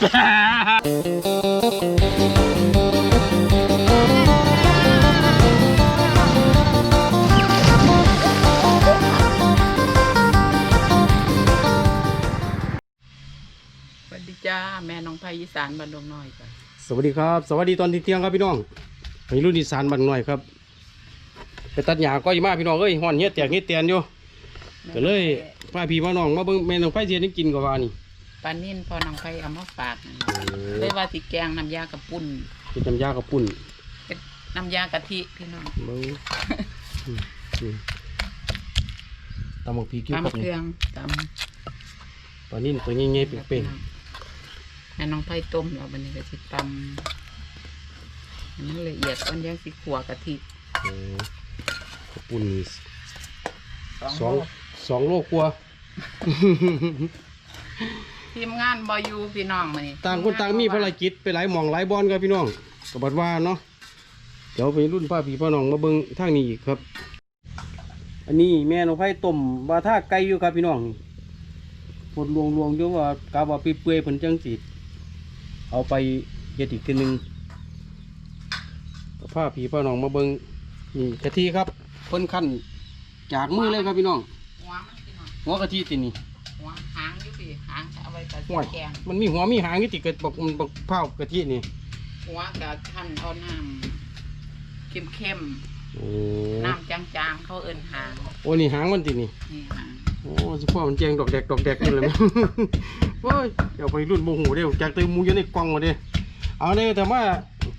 สวัสดีจ้า แม่น้องไพอีสานบ้านดงน้อยจ้ะสวัสดีครับ สวัสดีตอนเที่ยงครับพี่น้องไปรุ่นอีสานบ้านหน่อยครับ ไปตัดหญ้าก็อีมาพี่น้องเอ้ยห่อนเหี้ยแตกเหี้ยเตียนอยู่ก็เลยพาพี่มาน้องมาเบิ่งแม่น้องไฟเสียนี่กินกับว่านี่ ปลานิ่นพอน้องไพเอามาฝากนั่นล่ะเลยว่าสิแกงน้ำยากระปุ่นเป็นน้ำยากับปุ่นเป็นน้ำยากะทิพี่น้องเบิ่งอืมอืมตำบักพริกอยู่ตำครับเคนี่รื่องตปลานิ่นตัวใหญ่ำๆเป่งแม่น้องไพต้มแล้วบันนี้ก็สิตำให้มันละเอียดก่อนยังสิขัวกะทิๆเออข้าวปุ่นนี่สองโลสองโลกว่า ทีมงานบอยู่พี่น้องมานี่ต่างคนต่างมีภารกิจไปหลายหมองหลายบอนครับพี่น้องกับบัดว่าเนาะเดี๋ยวไปรุ่นป้าพี่ป้าน้องมาเบิ่งทางนี้อีกครับ อันนี้แม่น้องไผ่ต้มว่าท่าไก่อยู่ครับพี่น้องปวดลวงลวงๆอยู่ว่ากาว่าเปื่อยๆเพิ่นจังสิเอาไปเฮ็ดอีกทีหนึงก็พาพี่ป้าน้องมาเบิ่งนี่กะทิครับเพิ่นคั่นจากมือเลยครับพี่น้อง หัวมันพี่น้องหัวกะทิตินี่หัวหางอยู่พี่ หางจะเอาไว้กับห่วย แกงมันมีหัวมีหางอยู่ติดกับบักบักเผาวกะทินี่หัวกับขั้นเอาน้ำเข้มๆโอ้น้ำจางๆ เขาเอินหางโอ้นี่หางมันตินี่นี่หางโอ้สิพ่อมันแจงดอกแดกดอกแดกอยู่เลยโอ้ยเดี๋ยวไปรุ่นโมโหเดี๋ยวจากเติมหมูอยู่ในกล่องมาเด้เอาเด้อแต่ว่า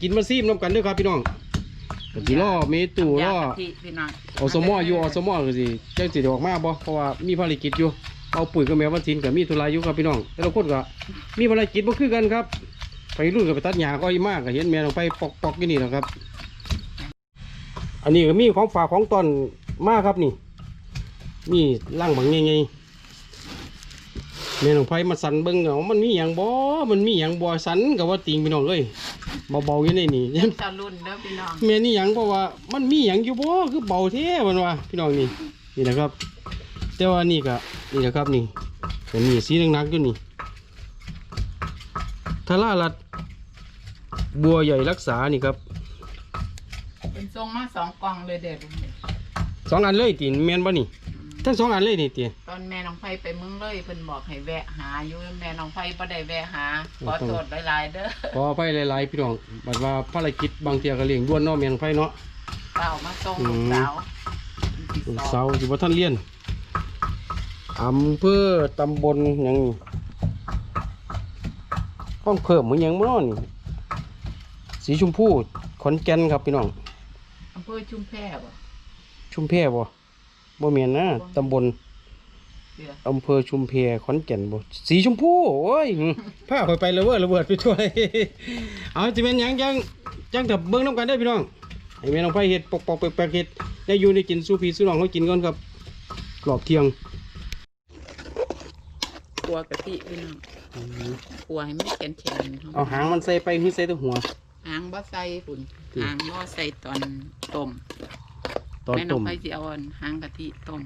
กินมาซีมน้ำกันเด้อครับพี่น้องกะจิล่อเมตูล่อน้ำยากะทิพี่น้องอสมออยู่อสมอก็สิจังสิได้ออกมาบ่เพราะว่ามีภารกิจอยู่ เอาปุ๋ยกับแมววันศิลป์กับมีธุระอยู่ครับพี่น้อง แต่ละคนก็มีภารกิจบ่คือกันครับ ไปรุ่นกับไปตัดหญ้าก็อีมากก็เห็นแม่ลงไปปอกปอกๆอยู่นี่แหละครับ อันนี้ก็มีของฝากของตอนมาครับนี่นี่ล่างบางไงไงแม่น้องไผมาสันเบิ่งเอามันมีหยังบ่ มันมีหยังบ่สันกับว่าติงพี่น้องเอ้ยเบาๆอยู่ในนี่จะรุ่นเด้อพี่น้องแม่นี่หยังเพราะว่ามันมีหยังอยู่บ่คือเบาแท้มันว่าพี่น้องนี่นี่นะครับ แต่ว่านี่ก็นี่นะครับนี่ก็นี่สีหนักๆอยู่นี่ทาราลัดบัวใหญ่รักษานี่ครับ เป็นทรงมาสองกล่องเลยเด็ดสองอันเลยติแม่นบ่นี่ทั้งสองอันเลยนี่ติตอนแม่น้องไฟไปเมืองเลยเพิ่นบอกให้แวะหาอยู่แม่น้องไฟบ่ได้แวะหาขอโทษหลายๆเด้อขอไปหลายๆพี่น้องบัดว่าภารกิจบางเที่ยก็เลี้ยงด้วนเนาะแม่นไผเนาะเปล่ามาส่งลูกสาวลูกสาวสิบ่ทันเรียน อำเภอตำบลหยังนี่ต้องเพิ่มมื้อหยังบ่เนาะนี่สีชมพูขอนแก่นครับพี่น้องอำเภอชุมแพบ่ชุมแพบ่บ่แม่นนะตำบลเสืออำเภอชุมแพขอนแก่นบ่สีชมพูโอ้ยหึพาข่อยไปเลยเว้อระเบิดไปทั่วเลยเอาสิเป็นหยังจังจังถ้าเบิ่งนํกันเด้อพี่น้องให้แม่น้องไผเฮ็ดปอกๆแปลกๆเฮ็ดได้อยู่ได้กินสู้พี่สู้น้องเขากินก่อนครับกรอบเที่ยง ขัวกะทิพี่น้องขัวให้มันแข็งๆเอาหางมันใส่ไปคือใส่แต่หัว หางบ่ใส่ฝุ่นอืมหางบ่ใส่ตอนต้มตอนแม่น้ต้องมไฟสิเอาอันหางกะทิต้ม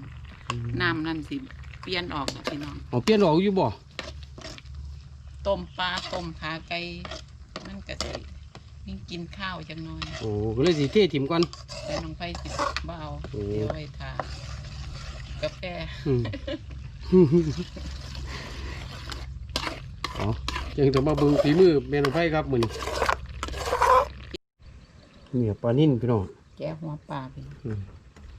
น้ำนั่นสิเปลี่ยนออกนะพี่น้องเอาเปลี่ยนออกอยู่บ่ต้มปลาต้มขาไก่มันก็สิมีกินข้าวจังน้อยโอ้ก็เลยสิเทถิ่มก่อนแต่น้องไฟสิบ่เอาโอ้เดี๋ยวไว้ทากาแฟอืม เอายังจะมาเบิ่งฝีมือแม่น้องไผครับมื้อนี้เนี่ยปลานิ่นพี่น้องแกะหัวปลาพี่น้องอืม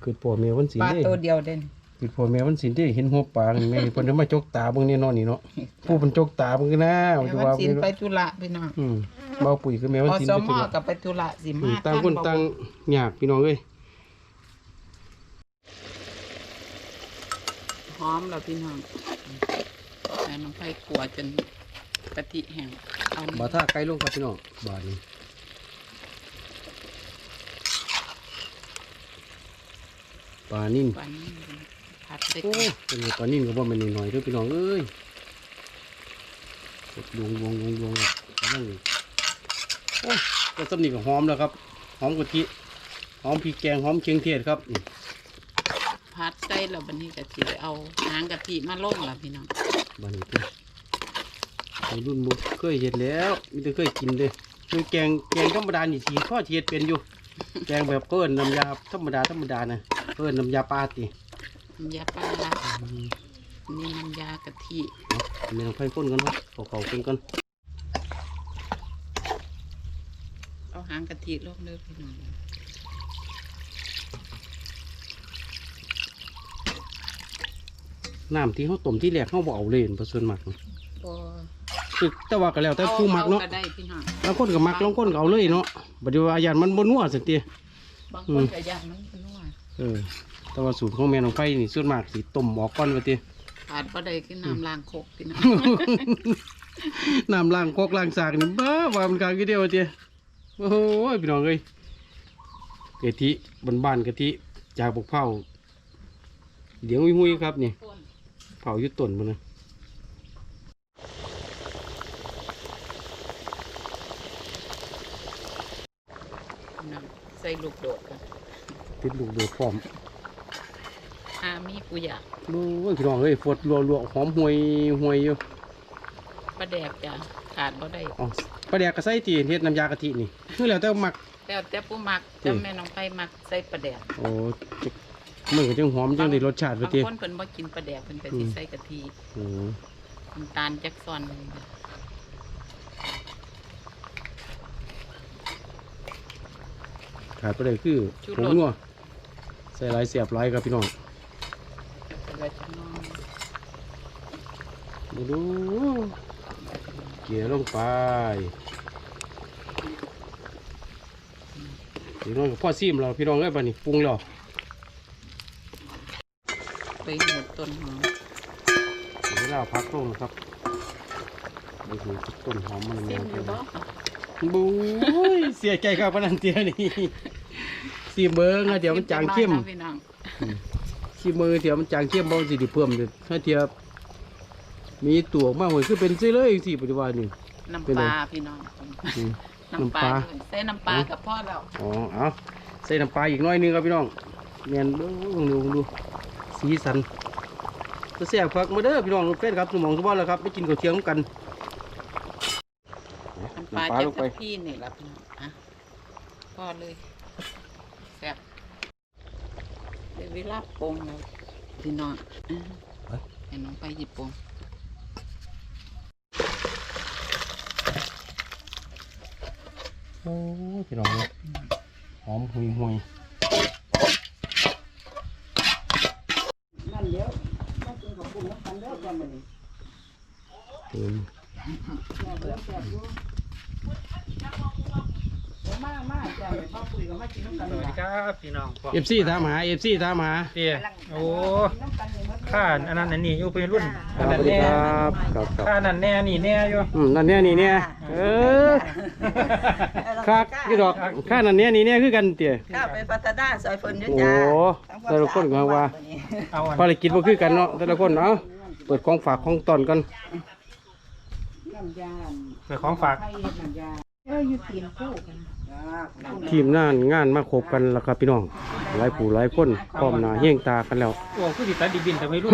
คือพ่อแม่วันศีลปลาเด้ตัวเดียวเด่นคือพ่อแม่วันศีลเด้เห็นหัวปลานี่แม่เพิ่นจะมาจกตาเบิ่งแน่นอนนี่เนาะผู้เพิ่นจกตาเบิ่งกันนะแม่ว่าจะวันว่าศิลไปธุระพี่น้องอืมเบาปุ๋ยคือแม่วันอศีลสไปมธุอระกับไปธุระสิอืมามต่างคนต่างยากพี่น้องเอ้ยหอมแล้วพี่น้องแม่น้องไฟขัวจน กะทิแห้งเอาบาท่าไกลลงครับพี่น้องบาดนี้ปลานิ่นปลานี่ผัดใส่โอ้กันเป็นไงปลานิ่นก็บ่แม่นน้อยๆเด้อพี่น้องเอ้ยกดลวงลวงลวงลวงอะกำลังโอ้ก็สำนีก็หอมแล้วครับ หอมกะทิหอมพริกแกงหอมเชียงเทศครับนี่ผัดใส่แล้วบันนี้ก็สิเอาหางกะทิมาลงล่ะพี่น้องบาดนี้เพิ่นไอ้ รุ่นบุเคยเห็นแล้วมีแต่เคยกินเลยคือแกงแกงธรรมดานี่สีข้อเทียดเป็นอยู่ แกงแบบเพิ่นน้ำยาธรรมดาธรรมดานะเพิ่นน้ำยาปลาติน้ำยาปลานี่น้ำยากะทิเอาไม่ต้องไฟข้นกันเนาะเขาเขาๆกินกันเอาหางกะทิลงเลยพี่น้องน้ำที่เขาต้มที่แรกเขาบเอกเลยเห็นประส่วนมากบ่ คือแต่ว่าก็แล้วแต่ผู้มักเนาะอก็ได้พี่น้องแล้วคนก็มักลองคนก็เอาเลยเนาะบัดนี้ว่าอาญานมันบนัวสิเตียบางอืคนมก็ย่างมันก็นัวเออ แต่ว่าสูตรของแม่น้องไฟนี่ส่วนมากสิต้มออกก่อนว่าติขาดบ่ได้คือน้ำล้างโคกพี่น้องน้ำล้างคอกล้างสากนี่บ้าว่ามันกลางกี่เดียวว่าติโอ้โหพี่น้องเอ้ยกะทิบ้านๆกะทิจากบกเผาเดี๋ยวหุยๆครับนี่เผาอยู่ต้นมันนะพี่น้องใส่ลูกโดดกันติดลูกโดดพร้อมอามีผู้อยากโอ้ยพี่น้องเอ้ยฟดรัวๆหอมห่วยห่วยอยู่ปลาแดกจ้ะขาดบ่ได้อ๋อปลาแดกก็ใส่ตีเฮ็ดน้ำยากะทินี่คือแล้วแต่มักแล้วแต่ผู้มักจริจ้างแม่น้องไปมักใส่ปลาแดกโอ้จะมือก็จังหอมจังได้รสชาติบาว่างติคนเพิ่นบ่กินปลาแดกเพิ่นก็อืสิมใส่กะทิโอ้น้ำตาลจักซอนหนึงจ้ะ ขาดไปเลยคือผงนัวใส่หลายเสียบหลายครับพี่น้องใส่ไว้จักหน้อยมาดูเกลี่ยลงไปพี่น้องกับพ่อซีมเราพี่น้องเอ้ยบัดนี้ปรุงแล้วไปหมดต้นหอมเดี๋ยวเวลาพักลงนะครับดูดูต้นหอมมันซิแนมวอยู่บ่บู๊ยเสียใจครับพนันเตียนี่ ซีเบิงอะเดี๋ยวมันจางเข้มซิจักหน่อยนะพี่น้องซีมือเดี๋ยวมันจางเข้มบ่สิไดิเพิ่มเดี๋ยวถ้าเทียบมีตัวมากเลยคือเป็นซิเลยสิปัจจุบันนี่น้ำปลาพี่น้องอืม น้ำปลาน้ำปลา ด้วยใส่น้ำปลากับพ่อแล้วอ๋อเอาใส่น้ำปลาอีกหน้อยนึงครับพี่น้องเนียนดูดูดูสีสันจะแซ่บคักมาเด้อพี่น้องเพื่อนครับสมองสมบัติแล้วครับไม่กินก๋วยเตี๋ยวกัน น้ำปลาน้ำปลาจะลงไป กะพี่นี่ละพี่น้องอะพ่อเลยแซ่บ เดี๋ยวเวลาปรุงแล้วพี่น้องอะให้น้องไปหยิบปรุงโอ้ยพี่น้องเนี่ยหอมหุยหุยนั่นเดี๋ยวมากินของปรุงแล้วกันเด้อกันมื้อนี้อืมมามาจ้ะเดี๋ยวพ่อคุยกับมากินน้ำกัน สวัสดีครับพี่น้องเอฟซีถามหาเอฟซีถามหาเตี้ยโอ้ข้าอันนั้นอันนี้อยู่เป็นรุ่นคอัรันบสนั้วันสดีแน่ครับครับครับข้านั่นแน่นี่แน่อยู่อืมนั่นเนี่ยนี่เนี่ยเออคักกี่ดอกข้านั่นเนี่ยนี่เนี่ยคือกันเตี๋ยข้าไปพัฒนาซอยฝนอยุ่โอ้จ้าแต่ละคนก็ว่าเอาอันภารกิจบ่คือกันเนาะแต่ละคนเนาะเปิดของฝากของตอนกันน้ำยาเปิดของฝากไข่ เฮ็ดน้ำยาเอออยู่ตีนคู่กันทีมงานงานมาครบกันแล้วครับพี่น้อง หลายผู้หลายคนพร้อมหน้าเฮี้ยงตากันแล้ว โอ้คือติดตาดีบินแต่ไม่รุ่น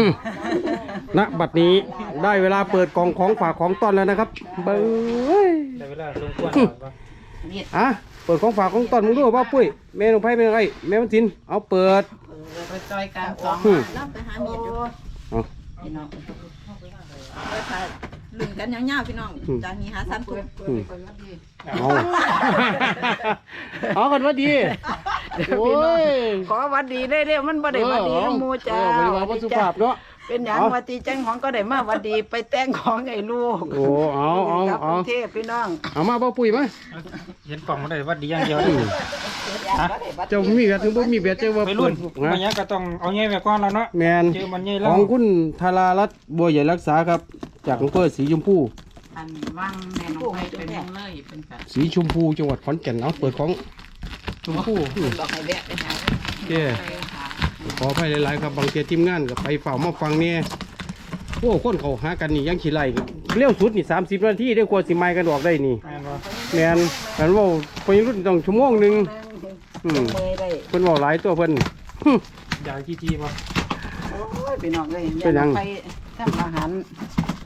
ณบัดนี้ได้เวลาเปิดกล่องของฝากของตอนแล้วนะครับเบ้ยแต่เวลาสมควรก่อนว่าอะเปิดของฝากของตอนมึงดูว่าปุ้ยแม่ลงไพ่เป็นไงแม่มันทินเอาเปิดไปจอยกันสองอืมน้ำไปหาเมียอยู่ เอาพี่น้องไปพาลุ่นกันยาวๆพี่น้องอืม จากนี้หาสามทุ่มอืมเอาเอากันว่าดี โอ้ยขอหวัดดีได้เด้อมันบ่ได้หวัดดีน้ำหมูจ้าเออบ่ได้ว่าบ่สุภาพเนาะ เป็นหยังเอาหวัดดีจังของก็ได้มาหวัดดีไปแต่งของไอ้ลูกโอ้เอาเอากลับกเอารุงเทพพี่น้องเอามาบ่ปุ้ยมาเห็นกล่องมาได้ว่าดีอย่างเดียวอืมเจ้ามีแบบถึงบ่มีแบบเจ้าว่าไม่เปิรุ่ดนนะมันยังก็ต้องเอาเงี้ยไปก่อนแล้วเนาะแมนเจอมันเงี้ยขแล้วองคุณธารารัตน์บัวใหญ่รักษาครับ จากอำเภอสีชมพู อันว่างแม่น้องไปเป็นเมืองเลยเป็นแบบสีชมพูจังหวัดขอนแก่นเอาเปิดของชมพูบอกให้แวะไปหาเจ้ไปหา ขออภัยหลายๆครับบางเทีทีมงานก็ไปเฝ้ามาฟังเนี่ยโอ้คนเขาหากันนี่ยังขี้ไล่เร็วสุดนี่สามสิบนาทีได้กว่าสิไม้กันออกได้นี่แม่นบ่แมนกันว่าไปรุ่นต้องชั่วโมงหนึ่งอืมเมยได้เพิ่นเว่าหลายตัวเพิ่นอยากที่ทีมาโอ้ยพี่น้องเอ้ยเป็นหยังไปทำอาหาร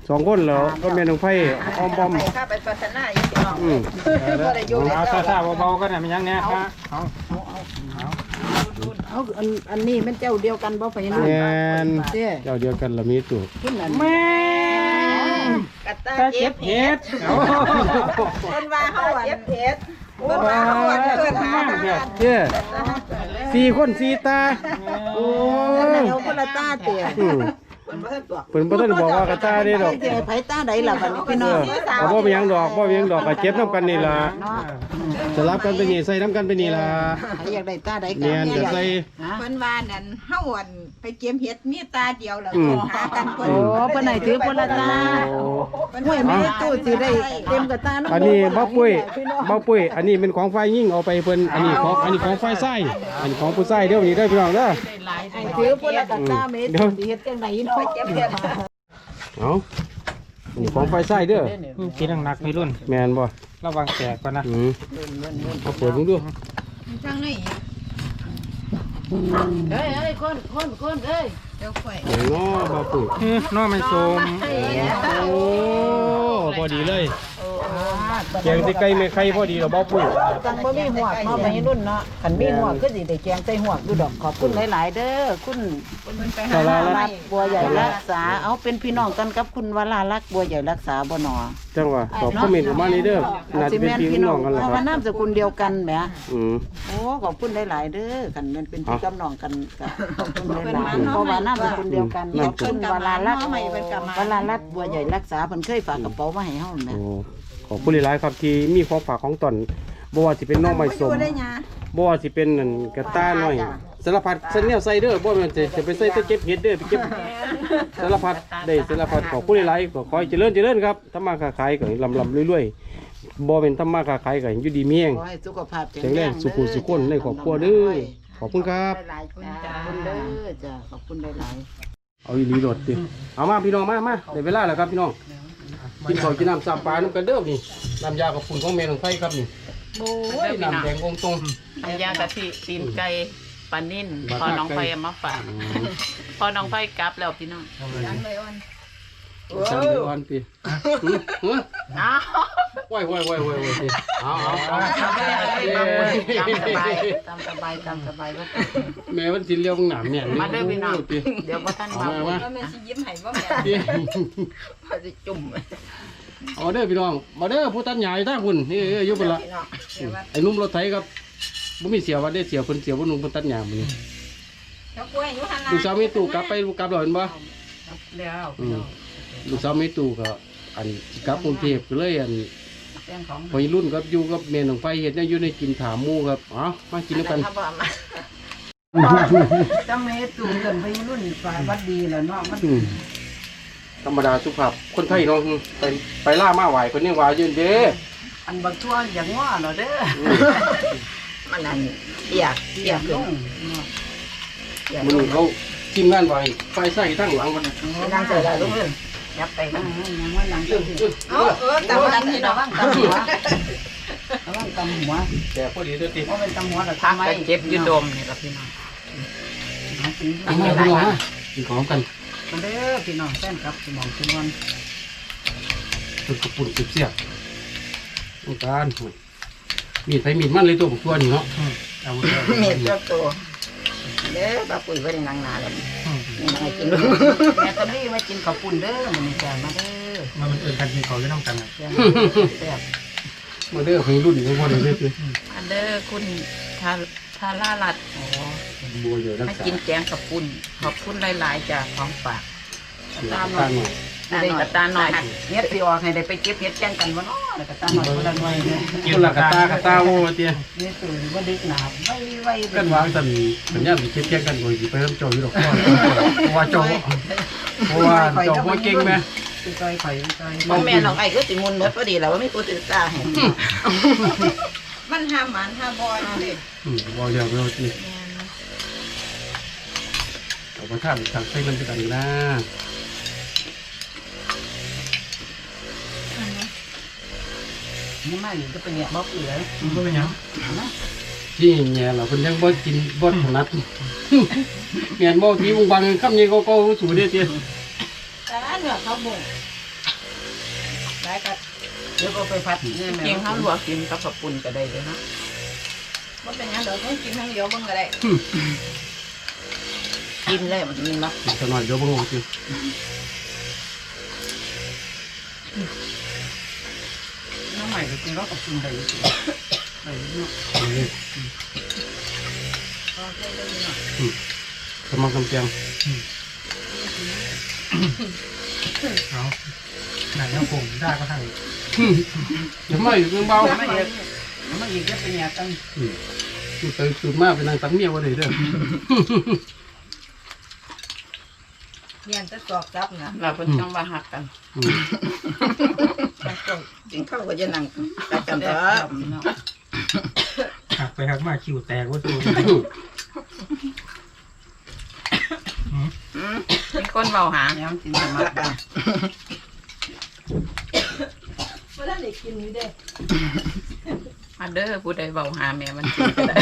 สองคนแล้วก็แม่น้องไผ่อ้อมบอมไปข้าไปพัฒนาอีกพี่น้องอืมบ่ได้อยู่เอาซาๆเบาๆก็ได้มันยังเนี่ยฮะ เอาเอาอันอันนี้มันเจ้าเดียวกันบ่ไปนู่นแม่นเด้เจ้าเดียวกันละมีตู่ขึ้นอันแม่กระตาตาเจ็เจ็บบเห็เห็ดดเอาเพิ่นว่าเฮาอันเจ็บเห็ดเพิ่นว่าเฮาอันเพิ่นหาทางเจ้สี่คนสี่ตาโอ้ยเอาคนละตาเตี้ยอืม เพิ่นบ่ทันบอกเพิ่นบ่ทันบอกว่ากระตาเด้ดอกเจ้ไผตาใดล่ะบัดนี้พี่เอน้องอก็บ่เป็นหยังดอกบ่เป็นหยังดอกก็เจ็บนํกันนี่ล่ะเนาะสลับกันไปนี่ใส่น้ำกันไปนี่ล่ะใครอยากได้ตาใดกัแม่นก็ใส่เพิ่นว่านั่นเฮาอั่นไปเก็บเห็ดมีตาเดียวแล้วอืม หากันเพิ่นโอ้เพิ่นให้ถือคนละตาโอ้ห้วยแม่ตู้สิได้เต็มกระตาำอันนี้บ่ปุ้ยบ่ปุ้ย อันนี้เป็นของฝ่ายหญิงเอาไปเพิ่นอันนี้ของอันนี้ของฝ่ายชายอันนี้ของผู้ชายเด้อนี่เด้อพี่น้องเด้อ ให้ถือคนละกระตาเม็ดสิเฮ็ดจังไดเนาะเก็บเห็ดเอาอันนี้ของฝ่ายชายเด้อกินหนักไม่รุ่น แม่นบ่ระวังแตกก่อนนะอืมเอาเปิดดูดูทางไหนเฮ้ยเฮ้ยคนคนคนเอ้ยเดี๋ยวข่อยเดี๋ยวเนาะบ่ปุ้ยเฮ้ยน้อมันโสมโอ้พอดีเลย แกงใส่ไก่ไม่ไข่พอดีแล้วบ่ปุ้ยจังบ่มีหัวกเนาะไปรุ่นเนาะคันมีหัวกก็สิได้แกงใส่หัวกดูดอกขอบคุณหลาย ๆ เด้อคุณเพิ่นไปสาหารารัละกบัวใหญ่รักษา เอาเป็นพี่น้องกันกับคุณวรารักษ์บัวใหญ่รักษาบ่หนอจังหวะตอบคอมเมนต์เข้ามานี่เด้อน่าจะเป็นพี่น้องกันแหละเพราะครัว่าบนามสกุลเดียวกันแหมอืม โอ้ขอบคุณหลาย ๆ เด้อคันแม่นเป็นพี่เอากับน้องกันก็ขอบคุณหลายๆเพราะว่านามสกุลเดียวกันอืมขอบคุณวรารักษ์วรารักษ์บัวใหญ่รักษาเพิ่นเคยฝากกระเป๋ามาให้เฮาแหม โอ้ ขอบคุณหลายๆครับที่มีของฝากของตอนบ่ว่าสิเป็นน้องไม้สมได้หยาบ่ว่าสิเป็นนั่นกระต้าน้อยสารพัดเส้นแนวใส่เด้อบ่แม่นจะจะไปใส่แตะเก็บเห็ดเด้อไปเก็บสารพัดได้สารพัดขอบคุณหลายๆก็ขอให้เจริญเจริญครับทำมาค้าขายก็ให้ลำๆรวยๆบ่เป็นทำมาค้าขายก็ให้อยู่ดีมีแรงขอให้สุขภาพแข็งแรงสุขุสุขคนในครอบครัวเด้อขอบคุณครับ หลายๆจ้าขอบคุณเด้อจ้าขอบคุณหลายๆ เอาอีหลีโดดดิเอามาพี่น้องมามาได้เวลาแล้วครับพี่น้อง กินข้าวกินน้ำสามปลาน้ำกันเด้อนี่น้ำยากับปุ่นของแม่ของไฟครับนี่โอ้ยน้ำแดงองตรง น้ำยากะทิตีนไก่ปลานิ่นบักพอน้องไก่ไฟเอามาฝากพอน้องไฟกลับแล้วพี่น้อง ยังเลยอ่อนจังเลยวันปีหือหืออ้าว ว้ายว้ายว้ายว้ายว้ายสิเอาเอาเอาทำสบายตามสบายตามสบายก็แม่วันสิเลี้ยวมึงหนามเนี่ยมาเด้อพี่น้องเดี๋ยวพ่ท่านเอามามามาว่าแม่สิยิ้มให้บ่แม่ปีพอจะจุ่มเอาเด้อพี่น้องมาเด้อผู้ตัดหญ้าอยู่าคุณนี่อยอยู่บนละไอ้นุ่มรถไถครับบ่มีเสียว่าได้เสียเพิ่นเสียบ่หนุ่มคนตัดหญ้ามื้อนี้เดี๋ยวกล้วยอยู่หั่นล่ะลูกสาวมีตู้กลับไปกลับแล้วเห็นบ่แล้วลูกสาวมีตู้ก็อันกลับกรุงเทพก็เลยอัน เรื่องของพอรุ่นครับอยู่กับเมนของไฟเห็ดเนี่ยอยู่ในกินถามหมูครับอ๋อมากินด้วยกันถ้าว่ามาจำเมตูเกินไปรุ่นฝ่ายวัดดีแล้วเนาะมันอืมธรรมดาสุภาพคนไทยเน้องไปไปล่ามาไหวคนนี้ว่ายืนเด้อันบักทั่วอย่างง้อเนาะเด้ออืมมันนั่นเอียกเอียกลงมันนเขาทีมงานไหวไฟใส่ทั้งหลังมันนั่งใส่ได้ลุงเอิ้น ยับไปกันยังว่าหลังอื้ออื้อเอาเออแต่ว่าพี่น้องตำหัวระวังตำหัวแต่พอดีเด้อติเพราะเป็นตำหัวแต่พักทำไมกันเจ็บอยูดมนี่ละพี่น้องเอามาพี่น้องมากินของกันมาเด้อพี่น้องแฟนครับพี่น้องทุกคนเป็นกระปุ่นเสียบๆต้องการมีดไปมีดมันเลยตัวบุกตัวนี่เนาะเอาเด้อเม็ดเจ้าตัว เด้อปลาปุ๋ยไว้ในนางนาแล้วนี่ให้กินลูกแม่ตำลี่มากินข้าวปุ้นเด้อมันนี่จ้ามาเด้อมันมันเอินกันกินเขาจะต้องกันนะแซ่บมาเด้อของรุ่นนี้พอดีเด้อติอันเด้อคุณทาทาล่าลัดอ๋อบัวใหญ่รักให้ษากินแกงกับปุ่นขอบคุณหลายๆจากของฝากตามหน่อยตา หน่อยกับตาหน่อยเฮ็ดสิออกให้ได้ไปเก็บเฮ็ดแกงกันบ่เนาะแล้วก็ตาหน่อยคนละหน่อยเนี่ยคนละกะตากะตาโว้เตี้ยนี่ตื่นว่าดึกหนาไว้ไว้กันวางสันสัญญาณสิเทียบกันบ่สิไปเริ่มโจอยู่ดอกพ่อเพราะว่าโจเพราะว่าโจบ่เก่งแม่ไปจอยข่อยไปจอยพ่อแม่น้องไอ้ก็สิมุนเหมือนพอดีแล้วว่าไม่กูตื่นตาเห็นมันห้ามหมานห้ามบอยเด้อืมบ่อยากเราสิเอาไปทานทางใส่มันกันนะ นี่มาอยู่ก็เป็นเนี่ยบ่เปื่อยมันก็เป็นหยังที่แง่เราเพิ่นยังบ่กินบ่ถนัดแม่นบ่ที่วงบางคำนี้ก็ก็สูเด้อติแต่อันเนื้อเขาบ่งได้ก็เดี๋ยวก็ไปพัดเนี่ยแม่เพียงเขาลวกกินกับข้าวปุ้นก็ได้เลยเนาะบ่เป็นหยังเดี๋ยวต้องกินทั้งเดียวเบิ่งก็ได้กินเลยมันนี่เนาะอีกสักหน่อยเดี๋ยวบ่งงจริงน้องให ม่ก็กินรสกับกินได้อยู่ได้อยู่เนาะนี่กำลังกำแจงเอาหนังน้ำผงได้ก็ทั้งเดี๋ยวไม่เรื่องเบาไม่เยอะไม่อีกจะเป็นยาตั้งสุดไปสุดมากเป็นนางตังเมียว่าได้เด้อเรียนจะสอบซับนะเราเป็นจังว่าหักกันอืม กินข้าวก็จะนั่งตัดกันเถอะเนาะหักไปหักมาคิวแตกว่าตัวอืมมีคนเบาหาแล้วกินสมัครกันบ่ได้ได้กินอยู่เด้มาเด้อผู้ใดเบาหาแม่มันกินก็ได้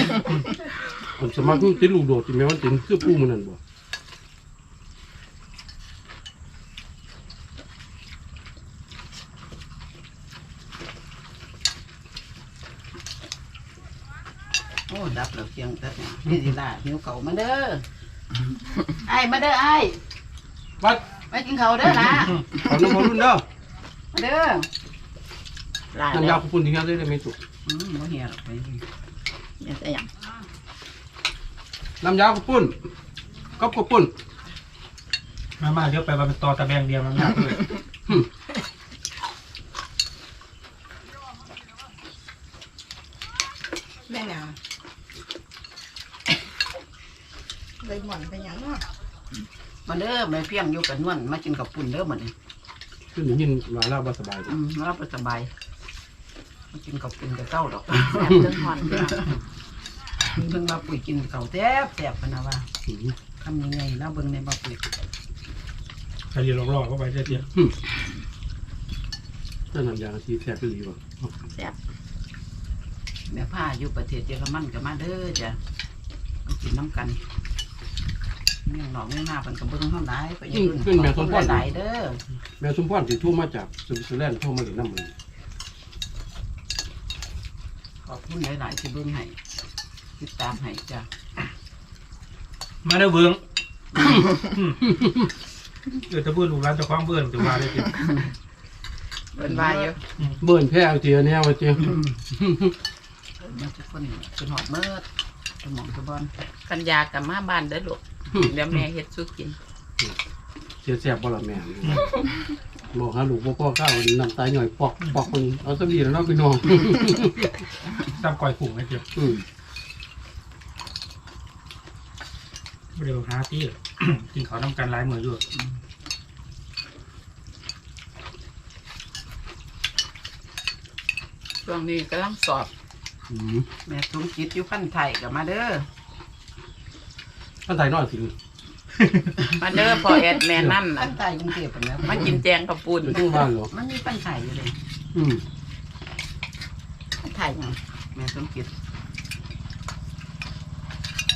ผมสมัครติดลูกโดดที่แม่วันตินคือผู้มันนั่นบ่ โอ้ดับ แล้วเพียงแต่นี่สิล่ะหิวเก่ามาเด้อไอ้มาเด้อไอ้วัดไปกินข้าวเด้อล่ะขอน้ำพอรุ่นเด้อมาเด้อลาน้ำแล้ยาวขอบคุณที่งานได้ได้ไหมตุอืมบ่เหี่ยหรอกไปอย่าใส่หยังน้ำยาขอบคุณกับขอบคุณมามาเดี๋ยวไปว่าเป็นตอตะแบงเดียวมันยากเลยแม่นาง เลยหม่อนไปหยังเนาะมาเด้อแม่เพียงอยู่กับนวลมากินกับปุ่นเด้อมื้อนี้คือหนูยินว่าเราบ่สบายอืมรับสบายมากินกับปุ่นกับเก้าดอกแซ่บเรื่องหอนพี่น้องเบิ่งว่าปุ๋ยกินข้าวแซ่บแซ่บพะนะว่าอืมทำยังไงแล้วเบิ่งในบ่ปุ๋ยใครเรียนรอๆเข้าไปเจ๊ยถ้าน้ำยาที่แท้ก็ดีว่ะแซ่บแม่ผ้าอยู่ประเทศเยอรมันก็มาเด้อจ้ะมากินน้ำกัน เมี่ยงหนอกเมี่ยงหน้าเพิ่นก็เบิ่งเฮาหลายไปยังรุ่นขอบคุณหลายๆเด้อแม่สมพรสิโทรมาจากสวิตเซอร์แลนด์โทรมาเล่นน้ำมันขอบคุณหลายๆที่เบิ่งให้ติดตามให้จ้ะมาเด้อเบิ้งเดี๋ยวจะเบิ้งลูกร้านเจะคว้าของเบิ้งจะว่าได้เจ๊เป็นว่าอยู่เบิ่นแพ้เอาเจียเนี่ยว่าเจียมาทุกคนเป็นหอดเมื่อ สมองสะบอนกันยากลับมาบ้านเด้อลูกเดี๋ยวแม่เฮ็ดสู้กินเสียแสบบ่ล่ะแม่บอกหาลูกบ่พ่อข้าวน้ำตาหน่อยปอกปอกมันเอาสักดีแล้วเนาะพี่น้องตามก่อยกุ้งไอ้เจ๊อืมเดี๋ยวหาที่กินข้าวน้ำกันหลายมืออยู่ช่วงนี้กำลังสอบอืม แม่สมจิตอยู่พันไทยก็มาเด้อท่านไทยน้อยสิมาเด้อพอแอดแม่นั่นพัน่ะนไทยกรุงเทพฯเป็นแล้วมากินแจงกับปูนอยู่ที่บ้านเหรอมันมีพันไทยอยู่เลยอืมพันไทยหยังแม่สมจิต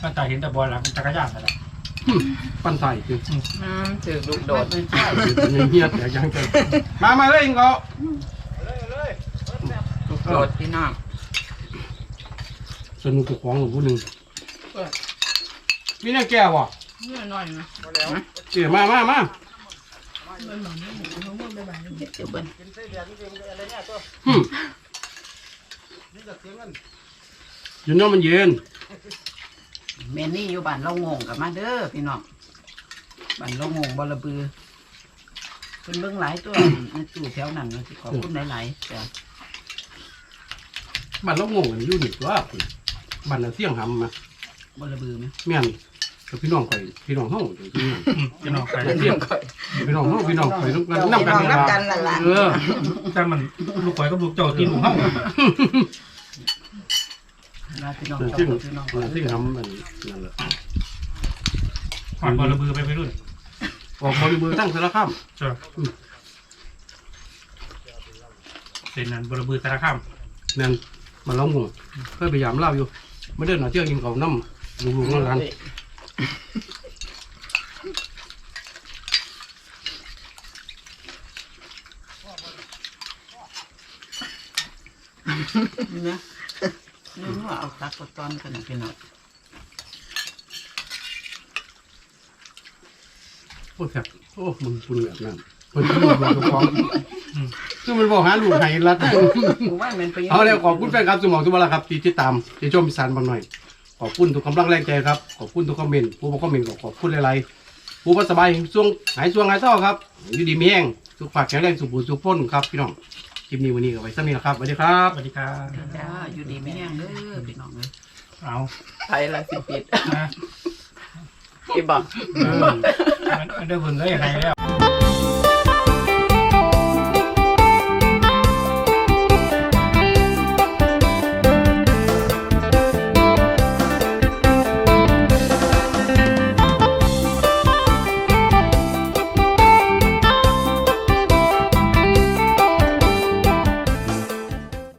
มันตาเห็นแต่บอลหลังจักรยานนั่นแหละปั้นไทยคืออืมถือลูกโดดเป็นใช่เงียบแต่ยังกันมามาเลยอิงเขา ลูกโดดพี่น้องส นุกกับของหลวงผู้หนึ่งมีแนวแก้วบ่น้อยๆนะเดี๋ยวมามามาเฮ็ดเดี๋ยวเบิ่นอืมอยู่เนอกมันเย็นแม่นี่อยู่บ้านเรางงกับมาเด้อพี่น้องบ้านเรางงบลบือเป็นเบิ่งหลายตัว ในตู้แถวนั้นนะที่ขอบคุณหลายๆจ้ะบ้านเรางงกันอยู่นี่ตัว บ้านเราเสี่ยงหำมาบลบือไหมแม่นกับพี่น้องข่อยพี่น้องเฮาเดี๋ยวพี่น้องจะนอกไปเสี่ยงพี่น้องเฮาพี่น้องข่อยนำกันนำกันนี่ล่ะเออแต่มันลูกข่อยกับลูกเจ้าตีนของเขาลาพี่น้องเดี๋ยวเจ้าเสี่ยงพี่น้องเออเสี่ยงหำมันนั่นแหละหอดบอลระบือไปไปรุ่นออกบริเวณตั้งสารคามจ้ะเป็นนั้นบอลระบือตะคามแม่นมันเรางงเคยพยายามเล่าอยู่ ไม่เดินหน่อยเที่ยวกินข้าวน้ำลุงๆนั่นร้านนี่นะนี่ว่าเอาตักเอาตอนกันพี่น้องโอ้แซ่บโอ้มึงคุณแบบนั้นเพิ่นคือมันก็ฟ้อง คือมันบอกหาลูกให้รัดกูว่ามันไปเอาแล้วขอบคุณแฟนครับสมองทุกเวลาครับที่ติดตามที่ชมพิสานบางหน่อย ขอบคุณทุกกำลังแรงใจครับ ขอบคุณทุกคอมเมนต์ผู้บ่คอมเมนต์ก็ขอบคุณหลายๆผู้บ่สบายช่วงหายช่วงหายเศร้าครับอยู่ดีมีแห้งสุขภาพแข็งแรงสุขบูรณ์สุขพ้นครับพี่น้องคลิปนี้วันนี้ก็ไว้ซ้ำนี้นะครับสวัสดีครับสวัสดีครับจ้าอยู่ดีไม่แห้งเด้อพี่น้องเอ้ยเอาไปละสิปิดนะที่บอกเออมันมันได้บุญเลยใครแล้ว